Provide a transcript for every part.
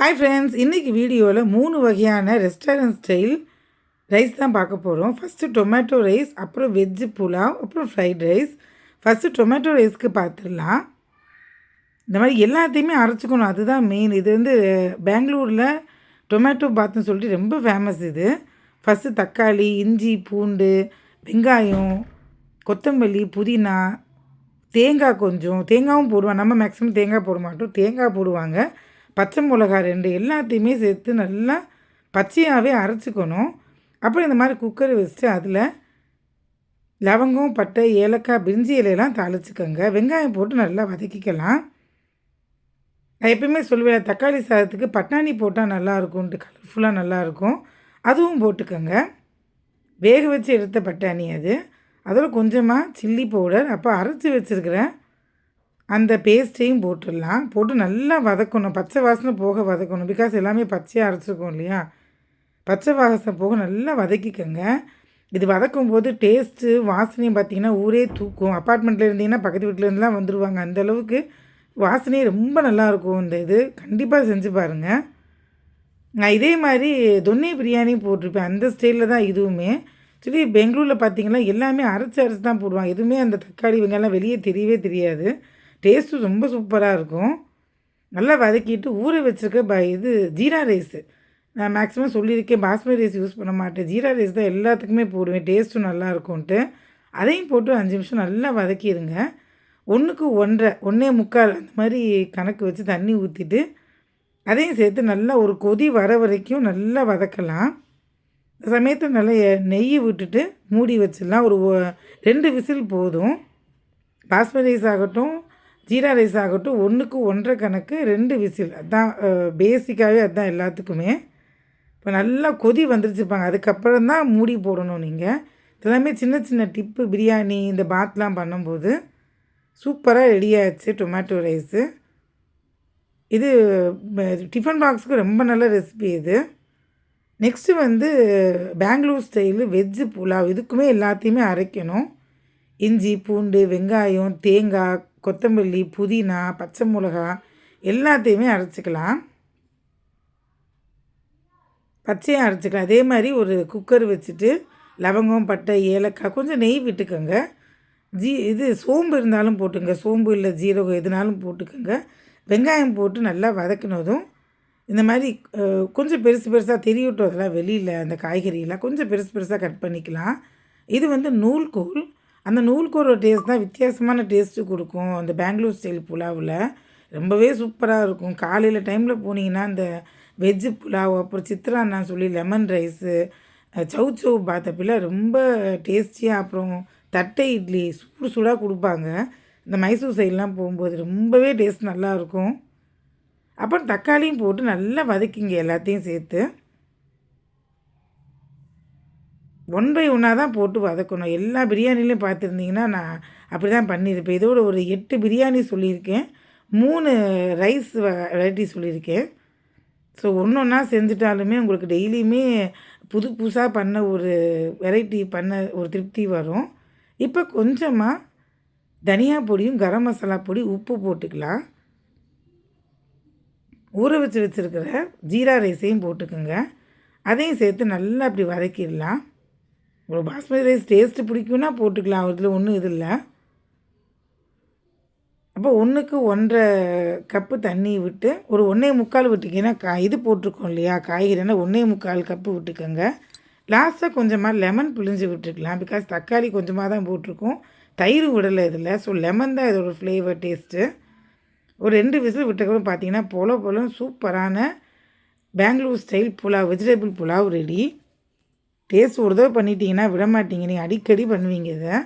Hi friends இன்றைக்கி வீடியோவில் மூணு வகையான ரெஸ்டாரண்ட் ஸ்டைல் ரைஸ் தான் பார்க்க போகிறோம் ஃபஸ்ட்டு டொமேட்டோ ரைஸ் அப்புறம் வெஜ்ஜு புலாவ் அப்புறம் ஃப்ரைட் ரைஸ் ஃபஸ்ட்டு டொமேட்டோ ரைஸ்க்கு பார்த்துடலாம். இந்த மாதிரி எல்லாத்தையுமே அரைச்சிக்கணும். அதுதான் மெயின் இது வந்து பெங்களூரில் டொமேட்டோ பாத்துன்னு சொல்லிட்டு ரொம்ப ஃபேமஸ் இது. ஃபஸ்ட்டு தக்காளி இஞ்சி பூண்டு வெங்காயம் கொத்தமல்லி புதினா தேங்காய் கொஞ்சம். தேங்காயும் போடுவாங்க. நம்ம மேக்ஸிமம் தேங்காய் போட மாட்டோம். தேங்காய் போடுவாங்க. பச்சை மிளகா ரெண்டு எல்லாத்தையுமே சேர்த்து நல்லா பச்சையாகவே அரைச்சிக்கணும். அப்புறம் இந்த மாதிரி குக்கர் வச்சுட்டு அதில் லவங்கம் பட்டை ஏலக்காய் பிரிஞ்சி இலையெல்லாம் தாளிச்சுக்கோங்க. வெங்காயம் போட்டு நல்லா வதக்கிக்கலாம். நான் எப்பயுமே சொல்லுவேன் தக்காளி சாதத்துக்கு பட்டாணி போட்டால் நல்லாயிருக்கும்ட்டு கலர்ஃபுல்லாக நல்லாயிருக்கும் அதுவும் போட்டுக்கோங்க. வேக வச்சு எடுத்த பட்டாணி அது. அதில் கொஞ்சமாக சில்லி பவுடர் அப்போ அரைச்சி வச்சுருக்கிறேன் அந்த பேஸ்ட்டையும் போட்டுடலாம். போட்டு நல்லா வதக்கணும். பச்சை வாசனை போக வதக்கணும். பிகாஸ் எல்லாமே பச்சையாக அரைச்சிருக்கோம் இல்லையா? பச்சை வாசனை போக நல்லா வதக்கிக்கோங்க. இது வதக்கும் போது டேஸ்ட்டு வாசனையும் பார்த்திங்கன்னா ஊரே தூக்கும். அப்பார்ட்மெண்ட்டில் இருந்தீங்கன்னா பக்கத்து வீட்டிலேருந்துலாம் வந்துடுவாங்க அந்தளவுக்கு வாசனையே ரொம்ப நல்லாயிருக்கும் இந்த இது. கண்டிப்பாக செஞ்சு பாருங்கள் நான் இதே மாதிரி தொன்னை பிரியாணி போட்டிருப்பேன். அந்த ஸ்டைலில் தான் இதுவுமே. சரி பெங்களூரில் பார்த்தீங்கன்னா எல்லாமே அரைச்சி அரைச்சி தான் போடுவாங்க. எதுவுமே அந்த தக்காளி வெங்காயம்லாம் வெளியே தெரியவே தெரியாது. டேஸ்ட்டு ரொம்ப சூப்பராக இருக்கும். நல்லா வதக்கிட்டு ஊற வச்சுருக்க ப இது ஜீரா ரைஸு. நான் மேக்ஸிமம் சொல்லியிருக்கேன் பாஸ்மதி ரைஸ் யூஸ் பண்ண மாட்டேன். ஜீரா ரைஸ் தான் எல்லாத்துக்குமே போடுவேன் டேஸ்ட்டும் நல்லா இருக்கும்ன்ட்டு. அதையும் போட்டு அஞ்சு நிமிஷம் நல்லா வதக்கிடுங்க. ஒன்றுக்கு ஒன்றரை ஒன்றே முக்கால் அந்த மாதிரி கணக்கு வச்சு தண்ணி ஊற்றிட்டு அதையும் சேர்த்து நல்லா ஒரு கொதி வர வரைக்கும் நல்லா வதக்கலாம். இந்த சமயத்தில் நல்லா நெய் விட்டுட்டு மூடி வச்சிடலாம். ஒரு ரெண்டு விசில் போதும். பாஸ்மதி ரைஸ் ஆகட்டும் ஜீரா ரைஸ் ஆகட்டும் ஒன்றுக்கு ஒன்றரை கணக்கு ரெண்டு விசில். அதுதான் பேசிக்காகவே அதுதான் எல்லாத்துக்குமே. இப்போ நல்லா கொதி வந்துருச்சுப்பாங்க. அதுக்கப்புறம் தான் மூடி போடணும் நீங்கள் இதெல்லாமே சின்ன சின்ன டிப்பு பிரியாணி இந்த பாத்லாம் பண்ணும்போது சூப்பராக ரெடி ஆயிடுச்சு டொமேட்டோ ரைஸு இது டிஃபன் பாக்ஸுக்கு ரொம்ப நல்ல ரெசிபி இது. நெக்ஸ்ட்டு வந்து பெங்களூர் ஸ்டைலு வெஜ்ஜு புலாவ் இதுக்குமே எல்லாத்தையுமே அரைக்கணும். இஞ்சி பூண்டு வெங்காயம் தேங்காய் கொத்தமல்லி புதினா பச்சை மிளகா எல்லாத்தையுமே அரைச்சிக்கலாம். பச்சையாக அரைச்சிக்கலாம். அதே மாதிரி ஒரு குக்கர் வச்சுட்டு லவங்கம் பட்டை ஏலக்காய் கொஞ்சம் நெய் விட்டுக்கோங்க. ஜீ இது சோம்பு இருந்தாலும் போட்டுங்க சோம்பு இல்லை ஜீரகம் எதுனாலும் போட்டுக்கோங்க. வெங்காயம் போட்டு நல்லா வதக்கினதும் இந்த மாதிரி கொஞ்சம் பெருசு பெருசாக தெரியட்டும் அதெல்லாம் வெளியில் அந்த காய்கறியெல்லாம் கொஞ்சம் பெருசு பெருசாக கட் பண்ணிக்கலாம். இது வந்து நூல்கோல் அந்த நூல்கோரோட டேஸ்ட் தான் வித்தியாசமான டேஸ்ட்டு கொடுக்கும். அந்த பெங்களூர் ஸ்டைல் புலாவில் ரொம்பவே சூப்பராக இருக்கும். காலையில் டைமில் போனீங்கன்னா அந்த வெஜ்ஜு புலாவ் அப்புறம் சித்ரா நான் சொல்லி லெமன் ரைஸு சவு சவு பார்த்தப்பில் ரொம்ப டேஸ்டியாக அப்புறம் தட்டை இட்லி சூடு சூடாக கொடுப்பாங்க. இந்த மைசூர் சைட்லாம் போகும்போது ரொம்பவே டேஸ்ட் நல்லாயிருக்கும் அப்புறம் தக்காளியும் போட்டு நல்லா வதக்கிங்க எல்லாத்தையும் சேர்த்து. ஒன் பை ஒன்னாக தான் போட்டு வதக்கணும். எல்லா பிரியாணிலையும் பார்த்துருந்தீங்கன்னா நான் அப்படி தான் பண்ணியிருப்பேன் இதோட ஒரு எட்டு பிரியாணி சொல்லியிருக்கேன். மூணு ரைஸ் வெரைட்டி சொல்லியிருக்கேன். ஸோ ஒன்று ஒன்றா செஞ்சுட்டாலுமே உங்களுக்கு டெய்லியுமே புது புதுசாக பண்ண ஒரு வெரைட்டி பண்ண ஒரு திருப்தி வரும். இப்போ கொஞ்சமாக தனியா பொடியும் கரம் மசாலா பொடி உப்பு போட்டுக்கலாம். ஊற வச்சு வச்சுருக்கிற ஜீரா ரைஸையும் போட்டுக்கோங்க. அதையும் சேர்த்து நல்லா அப்படி வதக்கிடலாம். ஒரு பாஸ்மதி ரைஸ் டேஸ்ட்டு பிடிக்கும்னா போட்டுக்கலாம். இதில் ஒன்றும் இது இல்லை. அப்போ ஒன்றுக்கு ஒன்றரை கப்பு தண்ணி விட்டு ஒரு ஒன்றே முக்கால் விட்டுக்கிங்கன்னா கா இது போட்டிருக்கோம் இல்லையா காய்கறினா ஒன்றே முக்கால் கப்பு விட்டுக்கோங்க. லாஸ்ட்டாக கொஞ்சமாக லெமன் பிழிஞ்சு விட்டுருக்கலாம். பிகாஸ் தக்காளி கொஞ்சமாக தான் போட்டிருக்கோம். தயிர் விடலை இதில். ஸோ லெமன் தான் இதோட ஃப்ளேவர் டேஸ்ட்டு ஒரு ரெண்டு விசில் விட்டக்கப்புறம் பார்த்தீங்கன்னா பொல பொலம் சூப்பரான Bangalore style pulao vegetable pulao ready taste ஒரு தடவை பண்ணிட்டீங்கன்னா விடமாட்டீங்க நீங்கள் அடிக்கடி பண்ணுவீங்க இதை.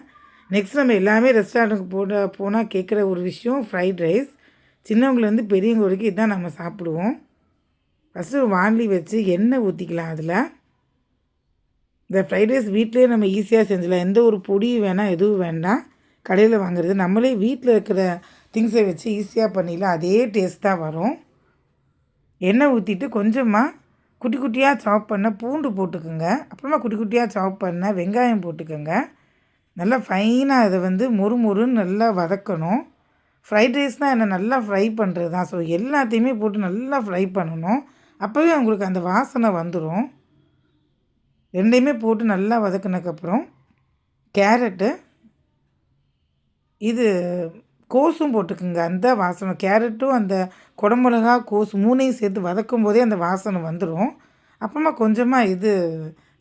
நெக்ஸ்ட் நம்ம எல்லாமே ரெஸ்டாரண்ட்டுக்கு போட போனால் கேட்குற ஒரு விஷயம் ஃப்ரைட் ரைஸ் சின்னவங்கலேருந்து பெரியவங்க வரைக்கும் இதுதான் நம்ம சாப்பிடுவோம். ஃபஸ்ட்டு ஒரு வாண்லி வச்சு எண்ணெய் ஊற்றிக்கலாம் அதில். இந்த ஃப்ரைட் ரைஸ் வீட்டிலே நம்ம ஈஸியாக செஞ்சிடலாம் எந்த ஒரு பொடியும் வேணாம் எதுவும் வேண்டாம். கடையில் வாங்குறது. நம்மளே வீட்டில் இருக்கிற திங்ஸை வச்சு ஈஸியாக பண்ணிடலாம். அதே டேஸ்ட் தான் வரும். எண்ணெய் ஊற்றிட்டு கொஞ்சமாக குட்டி குட்டியாக சாப் பண்ண பூண்டு போட்டுக்கோங்க. அப்புறமா குட்டி குட்டியாக சாப் பண்ண வெங்காயம் போட்டுக்கோங்க. நல்லா ஃபைனாக அதை வந்து மொறு மொறுன்னு நல்லா வதக்கணும். ஃப்ரைட் ரைஸ்னால் என்ன நல்லா ஃப்ரை பண்ணுறது தான் ஸோ எல்லாத்தையுமே போட்டு நல்லா ஃப்ரை பண்ணணும். அப்போவே உங்களுக்கு அந்த வாசனை வந்துடும் ரெண்டையுமே போட்டு நல்லா வதக்கினதுக்கப்புறம் கேரட்டு இது கோஸும் போட்டுக்குங்க. அந்த வாசனை. கேரட்டும் அந்த குடமிளகா கோஸ் மூணையும் சேர்த்து வதக்கும் போதே அந்த வாசனை வந்துடும் அப்புறமா கொஞ்சமாக இது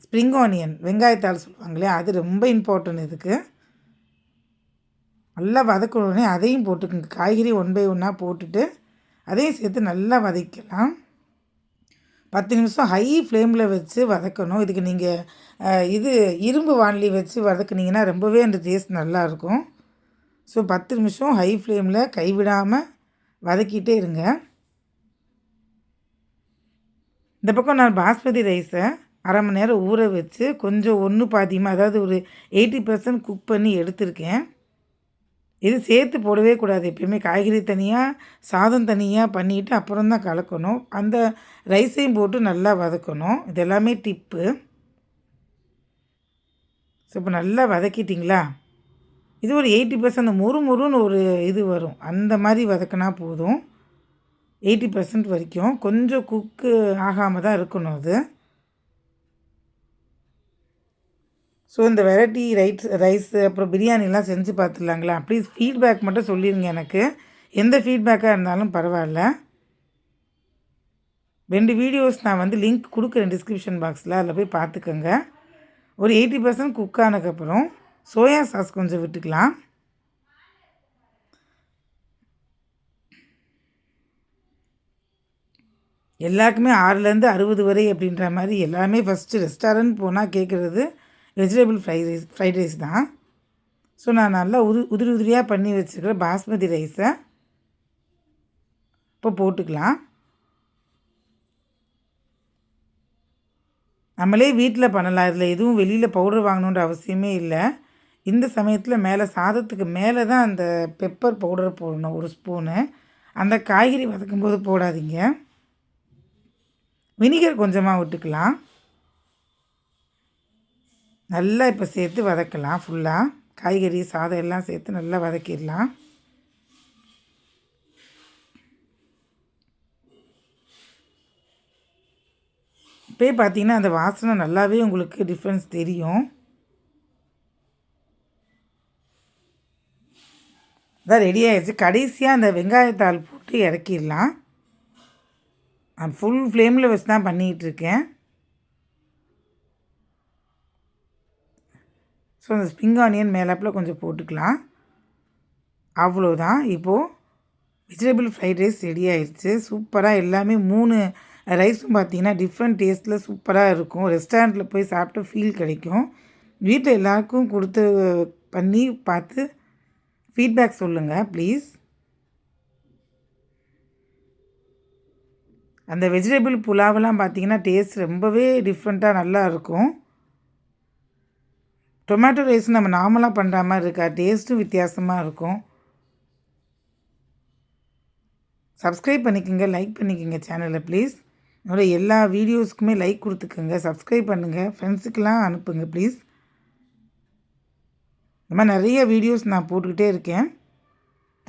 ஸ்ப்ரிங் ஆனியன் வெங்காயத்தால் சொல்லுவாங்களே அது ரொம்ப இம்பார்ட்டன்ட் இதுக்கு. நல்லா வதக்கணுன்னே அதையும் போட்டுக்குங்க. காய்கறி ஒன் பை ஒன்னாக போட்டுட்டு அதையும் சேர்த்து நல்லா வதக்கலாம் பத்து நிமிஷம் ஹை ஃப்ளேமில் வச்சு வதக்கணும். இதுக்கு நீங்கள் இது இரும்பு வானலி வச்சு வதக்குனிங்கன்னா ரொம்பவே அந்த டேஸ்ட் நல்லாயிருக்கும் ஸோ பத்து நிமிஷம் ஹை ஃப்ளேமில் கைவிடாமல் வதக்கிட்டே இருங்க. இந்த பக்கம் நான் பாஸ்மதி ரைஸை அரை மணி நேரம் ஊற வச்சு கொஞ்சம் ஒன்று பாதியமாக அதாவது ஒரு எயிட்டி பர்சன்ட் குக் பண்ணி எடுத்திருக்கேன். இது சேர்த்து போடவே கூடாது எப்பயுமே காய்கறி தனியாக சாதம் தனியாக பண்ணிவிட்டு அப்புறம் தான் கலக்கணும். அந்த ரைஸையும் போட்டு நல்லா வதக்கணும். இது எல்லாமே டிப்பு ஸோ இப்போ நல்லா வதக்கிட்டிங்களா? இது ஒரு எயிட்டி பர்சன்ட் முறு முறுன்னு ஒரு இது வரும். அந்த மாதிரி வதக்கினா போதும். எயிட்டி பர்சன்ட் வரைக்கும். கொஞ்சம் குக்கு ஆகாமல் தான் இருக்கணும் அது. ஸோ இந்த வெரைட்டி ரைட் ரைஸ் அப்புறம் பிரியாணிலாம் செஞ்சு பார்த்துடலாங்களா? ப்ளீஸ் ஃபீட்பேக் மட்டும் சொல்லிடுங்க எனக்கு. எந்த ஃபீட்பேக்காக இருந்தாலும் பரவாயில்ல. ரெண்டு வீடியோஸ் நான் வந்து லிங்க் கொடுக்குறேன் டிஸ்கிரிப்ஷன் பாக்ஸில் அதில் போய் பார்த்துக்கோங்க. ஒரு எயிட்டி பர்சன்ட் குக் ஆனதுக்கப்புறம் சோயா சாஸ் கொஞ்சம் விட்டுக்கலாம். எல்லாருக்குமே ஆறுலேருந்து அறுபது வரை அப்படின்ற மாதிரி எல்லாமே ஃபஸ்ட்டு ரெஸ்டாரண்ட் போனால் கேட்குறது vegetable fried rice fried rice தான். ஸோ நான் நல்லா உது உதிரி உதிரியாக பண்ணி வச்சுருக்கிற பாஸ்மதி ரைஸை இப்போ போட்டுக்கலாம். நம்மளே வீட்டில் பண்ணலாம். இதில் எதுவும் வெளியில் பவுடர் வாங்கணுன்ற அவசியமே இல்லை. இந்த சமயத்தில் மேலே சாதத்துக்கு மேலே தான் அந்த பெப்பர் பவுடர் போடணும் ஒரு ஸ்பூனு அந்த காய்கறி வதக்கும் போது போடாதீங்க. வினிகர் கொஞ்சமாக விட்டுக்கலாம். நல்லா இப்போ சேர்த்து வதக்கலாம் ஃபுல்லாக காய்கறி சாதம் எல்லாம் சேர்த்து நல்லா வதக்கிடலாம். இப்போயே பார்த்தீங்கன்னா அந்த வாசனை நல்லாவே உங்களுக்கு டிஃப்ரென்ஸ் தெரியும். அதான் ரெடி ஆகிடுச்சு கடைசியாக அந்த வெங்காயத்தாள் போட்டு இறக்கிடலாம். நான் ஃபுல் ஃப்ளேமில் வச்சு தான் பண்ணிகிட்ருக்கேன் ஸோ அந்த ஸ்ப்ரிங் ஆனியன் மேலாப்பில் கொஞ்சம் போட்டுக்கலாம். அவ்வளோதான் இப்போது வெஜிடபிள் ஃப்ரைட் ரைஸ் ரெடி ஆயிடுச்சு. சூப்பராக எல்லாமே மூணு ரைஸும் பார்த்திங்கன்னா டிஃப்ரெண்ட் டேஸ்ட்டில் சூப்பராக இருக்கும். ரெஸ்டாரண்ட்டில் போய் சாப்பிட்டு ஃபீல் கிடைக்கும். வீட்டில் எல்லாருக்கும் கொடுத்து பண்ணி பார்த்து ஃபீட்பேக் சொல்லுங்கள் ப்ளீஸ் அந்த வெஜிடபிள் புலாவெல்லாம் பார்த்தீங்கன்னா டேஸ்ட் ரொம்பவே டிஃப்ரெண்ட்டாக நல்லா இருக்கும். டொமேட்டோ ரைஸ் நம்ம நார்மலாக பண்ணுற மாதிரி இருக்கா? டேஸ்ட்டும் வித்தியாசமாக இருக்கும். சப்ஸ்கிரைப் பண்ணிக்கோங்க லைக் பண்ணிக்கோங்க சேனலை ப்ளீஸ் என்னோட எல்லா வீடியோஸ்க்குமே லைக் கொடுத்துக்கோங்க சப்ஸ்கிரைப் பண்ணுங்கள் ஃப்ரெண்ட்ஸுக்கெலாம் அனுப்புங்க ப்ளீஸ் இந்த மாதிரி நிறைய வீடியோஸ் நான் போட்டுக்கிட்டே இருக்கேன்.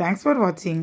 தேங்க்ஸ் ஃபார் வாட்சிங்